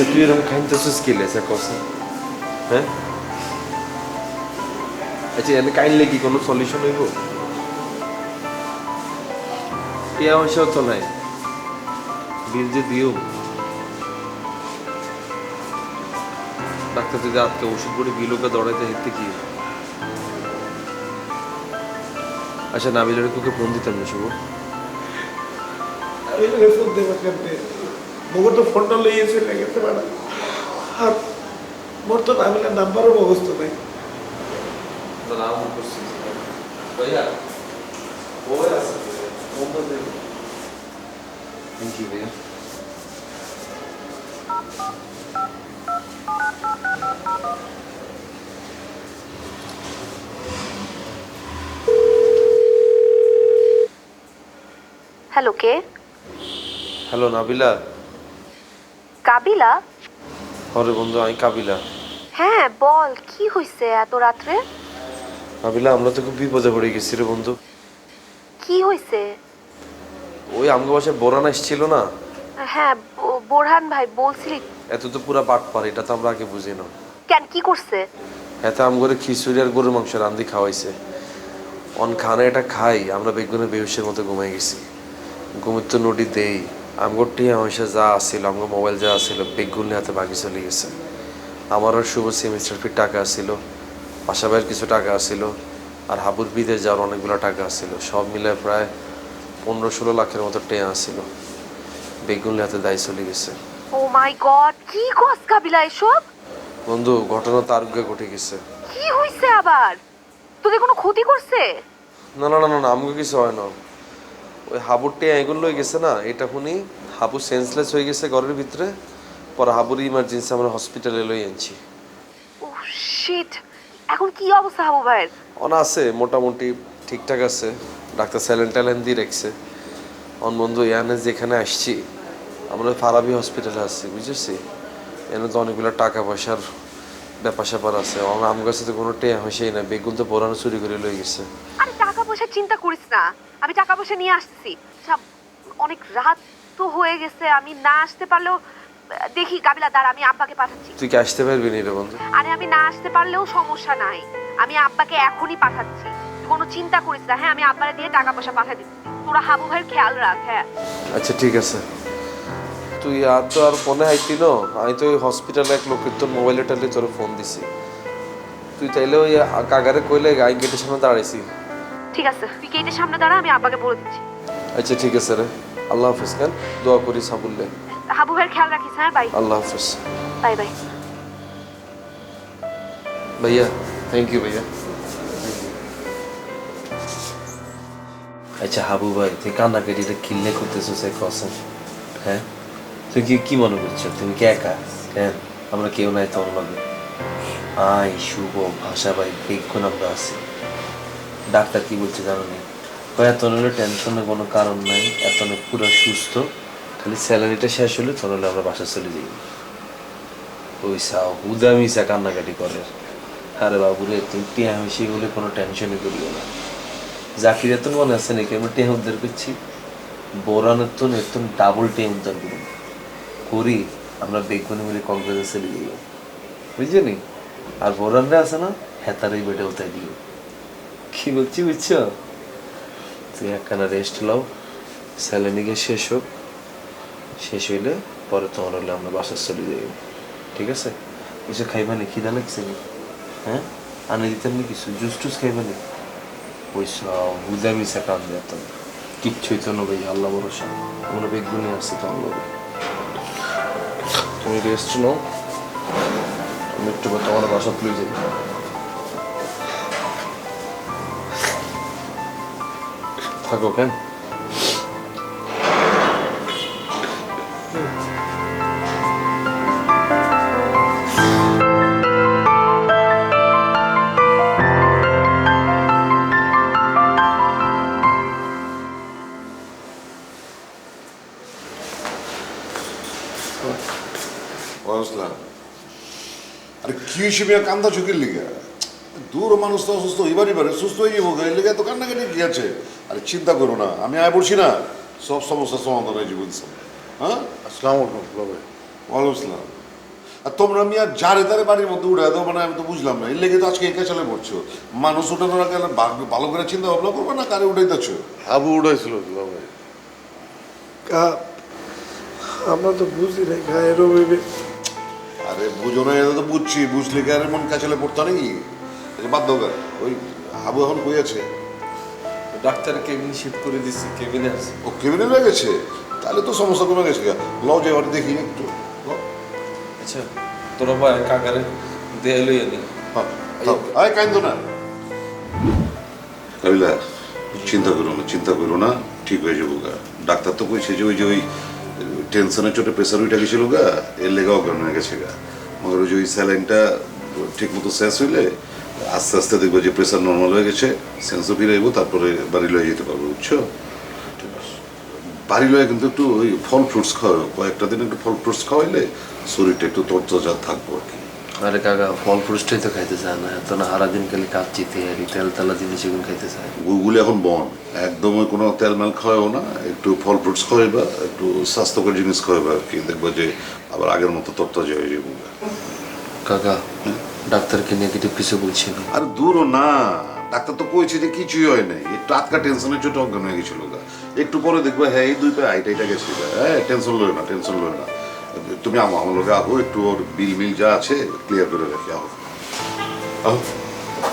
আচ্ছা তুই এরকম খাইতেছিস কি লেসা কস হ্যাঁ আচ্ছা এনে কাইনলে কি কোনো সলিউশন হইব টিয়া পয়সাও তো নাই বিল যে দিও ডাক্তার যদি আজকে ওষুধ করে বিলোকে দৌড়াইতে হেঁটে কি আচ্ছা নাবিলের তোকে ফোন দিতাম না শুভ ফোন দেবো কেমনে তো ফোনটা লইয়েছে গেছে ম্যাডাম। আর মোর তো নামিলের নাম্বারও মুখস্থ নাই। Thank you, भैया হ্যালো কে? হ্যালো নাবিলা কাবিলা? হরে বন্ধু আমি কাবিলা। হ্যাঁ বল কি হয়েছে এত রাত্রে? কাবিলা আমরা তো খুব বিপদে পড়ে গেছি রে বন্ধু। কি হয়েছে ওই আমগো বাসায় বোরান এসেছিল না? হ্যাঁ ব- বোরহান ভাই বলছিলি। এত তো পুরা বাট পার এটা তো আমরা আগে বুঝি না। কেন কি করছে? এতে আমগরে খিচুড়ি আর গরুর মাংস রান্ধি খাওয়াইছে। অন খানা এটা খাই আমরা বেগুনে বেহুশের মতো ঘুমাই গেছি। ঘুমের তো নদী দেই। আমগর টিয়া পয়সা যা আসছিল আমগো মোবাইল যা আসছিল বেগুনের হাতে বাকি চলে গেছে। আমারও শুভ সেমিস্টার ফির টাকা আসছিল পাশাপাশি কিছু টাকা আসছিল আর হাবুর বিদেশ যাওয়ার অনেকগুলো টাকা আসছিল সব মিলে প্রায় পনেরো ষোলো লাখের মতো টেয়া আসছিল বেগুনের হাতে দায় চলে গেছে। ও মাই গড কি কস কাবিলা এসব? বন্ধু ঘটনা তার বুকে ঘটে গেছে। কি হয়েছে আবার? তোদের কোনো ক্ষতি করছে? না না না না না আমাকে কিছু হয় না। ওই হাবুরটি লই গেছে না এটা শুনি হাবু সেন্সলেস হয়ে গেছে ঘরের ভিতরে পরে হাবুর ইমার্জেন্সি আমরা হসপিটালে লই আনছি। ও শিট এখন কি অবস্থা হাবু ভাইয়ের? অন আছে মোটামুটি ঠিকঠাক আছে ডাক্তার স্যালেন ট্যালেন দিয়ে রাখছে। অন বন্ধু এখানে যেখানে আসছি আমরা ফারাবি হসপিটালে আসছি বুঝেছি? এখানে তো অনেকগুলো টাকা পয়সার ব্যাপার স্যাপার আছে আমার আম কাছে তো কোনো টেয়া হয়েছেই না বেগুন তো পুরানো চুরি করে লই গেছে। পয়সার চিন্তা করিস না। আমি টাকা পয়সা নিয়ে আসতেছি। আচ্ছা, অনেক রাত তো হয়ে গেছে আমি না আসতে পারলেও দেখি কাবিলা দাঁড়া আমি আব্বাকে পাঠাচ্ছি। তুই কি আসতে পারবি নি রে বন্ধু? আরে আমি না আসতে পারলেও সমস্যা নাই। আমি আব্বাকে এখনই পাঠাচ্ছি। কোনো চিন্তা করিস না। হ্যাঁ আমি আব্বারে দিয়ে টাকা পয়সা পাঠা দিচ্ছি। তোরা হাবু ভাইয়ের খেয়াল রাখ হ্যাঁ। আচ্ছা ঠিক আছে। তুই আর তো আর ফোনে আইতি ন? আমি তো ওই হসপিটালে এক লোকের তোর মোবাইলে টালে তোর ফোন দিছি। তুই তাইলে ওই কাগারে কইলে গাই গেটের সামনে দাঁড়াইছি। ঠিক আছে তুই গেটের সামনে দাঁড়া আমি আব্বাকে বলে দিচ্ছি। আচ্ছা ঠিক আছে রে। আল্লাহ হাফিজ খান দোয়া করি সাবুল্লে হাবু ভাইয়ের খেয়াল রাখিস হ্যাঁ? বাই আল্লাহ হাফিজ। বাই বাই ভাইয়া থ্যাংক ইউ ভাইয়া। আচ্ছা হাবু ভাই তুই কান্নাকাটিটা কিল্লে করতেছো সে কসম। হ্যাঁ? তুই কি কি মনে করছ তুমি কি একা? হ্যাঁ? আমরা কেউ নাই তোর লগে। আই শুভ ভাষা ভাই বেক্ষণ আমরা আছি। ডাক্তার কি বলছে জানো নি? কয়, এত হলে টেনশনের কোনো কারণ নাই, এত পুরো সুস্থ। খালি স্যালারিটা শেষ হলে তোর হলে আমরা বাসা চলে যাই। ওই সাও হুদা মিশা কান্নাকাটি করে। আরে বাবুরে তুমি টিয়া হয়েছি বলে কোনো টেনশনই করিও না। জাকির এত মনে আছে নাকি আমরা টিয়া উদ্ধার করছি? বোরানের তো এত ডাবল টিয়া উদ্ধার করি করি, আমরা বেগুনি মিলে কংগ্রেসে চলে যাই। বুঝলি? আর বোরানরা আছে না, হেতারই বেটে উঠাই দিও কি বলছি, বুঝছ? তুই একখানা রেস্ট লাও স্যালানিকে শেষ হোক। শেষ হইলে পরে তোমার হলে আমরা বাসা চলে যাই। ঠিক আছে? কিছু খাইবা নি খিদা লাগছে নি হ্যাঁ? আনে দিতাম নি কিছু জুস টুস খাইবা নি পয়সা, হুদা মিশা কান দেয় কিচ্ছুই তো না ভাই, আল্লাহ ভরসা। আমরা বেগুনি আসছে তো আল্লাহ তুমি রেস্ট নাও, আমি একটু তোমার বাসা তুলে যাই। থাকো কেন বুঝলাম আরে কি হিসেবে কান্দা চোখের লিগে দূর মানুষ তো অসুস্থ এবারই পারে সুস্থ হয়ে যাব এর লেগে তো কান্নাকাটি কি আছে? আরে চিন্তা করো না আমি আয় বলছি না। সব সমস্যার সমাধান হয়ে যাব হ্যাঁ? আসসালামু ওয়ালাইকুম আসসালাম। আর তোমরা মিয়া যারে তারে বাড়ির মধ্যে উঠে দাও মানে আমি তো বুঝলাম না। এর লেগে তো আজকে একা চালে পড়ছো। মানুষ উঠানোর আগে ভালো করে চিন্তা ভাবনা করবে না কারে উঠাইতেছ? হাবু ভাই আমরা তো বুঝি ভেবে আরে বুঝো না এটা তো বুঝছি। বুঝলে কি আর এমন কাছালে পড়তো নাকি? বাদ দাও ওই হাবু এখন কই আছে? ডাক্তার কেবিন শিফট করে দিছি কেবিনে আছে। ও কেবিনে রয়ে গেছে? তাহলে তো সমস্যা কমে গেছে গা। লও যে ওটা দেখি একটু। আচ্ছা তোরা ভাই কাকারে দেহে লইয়া নি। হ্যাঁ, আয় কাইন্দ না। কাবিলা চিন্তা করো না চিন্তা করো না ঠিক হয়ে যাব গা। ডাক্তার তো কইছে যে ওই যে ওই টেনশনের চোটে প্রেসার উঠে গেছিল গা এর লেগে অজ্ঞান হয়ে গেছে গা। মগর ওই যে ওই স্যালাইনটা ঠিক মতো শেষ হইলে আস্তে আস্তে দেখব যে প্রেশার নর্মাল হয়ে গেছে সেন্সও ফিরে যাব তারপরে বাড়ি লয়ে যেতে পারব বুঝছ? বাড়ি লয়ে কিন্তু একটু ওই ফল ফ্রুটস খাওয়াও কয়েকটা দিন একটু ফল ফ্রুটস খাওয়াইলে শরীরটা একটু তরতাজা থাকব আর কি। আরে কাকা ফল ফ্রুটসটাই তো খাইতে চায় না এত না সারা দিন খালি কাচ্চি তেয়ারি তেল তেলা জিনিস এগুলো খাইতে চায়। ওইগুলি এখন বন একদম ওই কোনো তেল মেল খাওয়াও না একটু ফল ফ্রুটস খাওয়াইবা একটু স্বাস্থ্যকর জিনিস খাওয়াইবা আর কি দেখবা যে আবার আগের মতো তরতাজা হয়ে যাব কাকা ডাক্তারকে নেগেটিভ কিছু বলছি না আর দূরও না। ডাক্তার তো কইছে যে কিছুই হয় নাই। একটু আটকা টেনশনের চোটে অজ্ঞান হয়ে গেছিল একটু পরে দেখবে হ্যাঁ এই দুই পায়ে আইটা এটা গেছে হ্যাঁ টেনশন লয় না টেনশন লয় না। তুমি আমো আমার লোকে আহো একটু ওর বিল মিল যা আছে ক্লিয়ার করে রাখি আহো। আহো।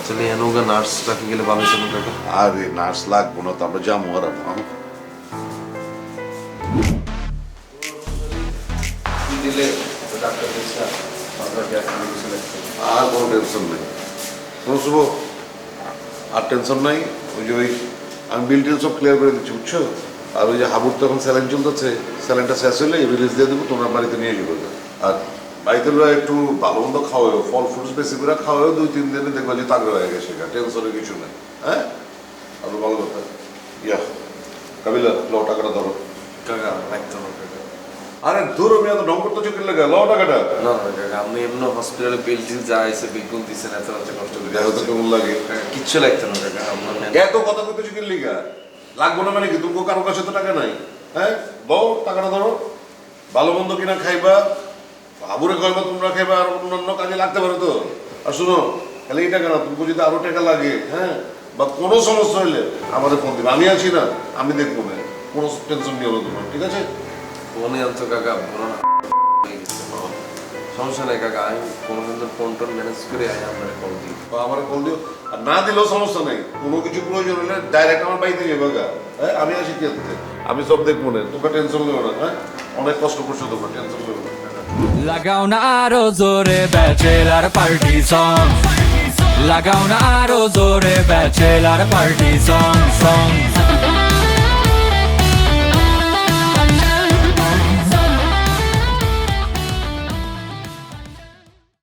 তাহলে এনোগা নার্স রাখি গেলে ভালো ছিল কাকা? আরে নার্স লাগবো না তো আমরা যাব আর আমো আহো। দিলে ডাক্তার আর কোনো টেনশন নেই। কোনো শুভ, আর টেনশন নাই, ওই যে ওই আমি বিল টিল সব ক্লিয়ার করে দিচ্ছি, বুঝছ? আর ওই যে হাবুর তো এখন স্যালাইন চলতেছে স্যালাইনটা শেষ হলে রিলিজ দিয়ে দেবো, তোমরা বাড়িতে নিয়ে যাব আর বাড়িতে লোক একটু ভালো মন্দ খাওয়াও ফল ফ্রুটস বেশি করে খাওয়াও দুই তিন দিনে দেখব যে তাগড়া হয়ে গেছে টেনশনের কিছু নেই হ্যাঁ? আরও ভালো কথা। ইয়া, কাবিলা লো টাকাটা ধরো না কাকা। আরে দূর আমি এত ঢং করতে চোখের লেগে লো টাকাটা। না না কাকা আপনি এমনি হসপিটালে বিল টিল যা আছে বিলকুল দিচ্ছেন এত রাতে কষ্ট করে দেখো তো কেমন লাগে। কাকা, কিচ্ছু লাগতো না কাকা আপনার এত কথা কইতে চোখের লিগা লাগবো না মানে কি? তুমি কারও কাছে তো টাকা নাই। হ্যাঁ দাও টাকাটা ধরো। ভালো মন্দ কিনা খাইবা আবুরে খাইবা তোমরা খাইবা আর অন্যান্য কাজে লাগতে পারো তো। আর শুনো খালি এই টাকা না তুমি যদি আরও টাকা লাগে হ্যাঁ বা কোনো সমস্যা হইলে আমাদের ফোন দিবে। আমি আছি না আমি দেখব না। কোনো টেনশন নিয়ে না তোমার ঠিক আছে? ফোনে আনতো কাকা বলো না হয়ে গেছে। সমস্যা নাই কাকা আমি কোনো কিন্তু ফোন টোন ম্যানেজ করে আই আপনার কল দিই। বা আমার কল দিও। আর না দিলেও সমস্যা নেই। কোনো কিছু প্রয়োজন হলে ডাইরেক্ট আমার বাড়িতে যাবে গা হ্যাঁ আমি আসি কি? আমি সব দেখব না। তোকে টেনশন নেব না হ্যাঁ? অনেক কষ্ট করছ তোমরা টেনশন নেব না। লাগাও না আরও জোরে ব্যাচেলার পার্টি সং লাগাও না আরও জোরে ব্যাচেলার পার্টি সং সং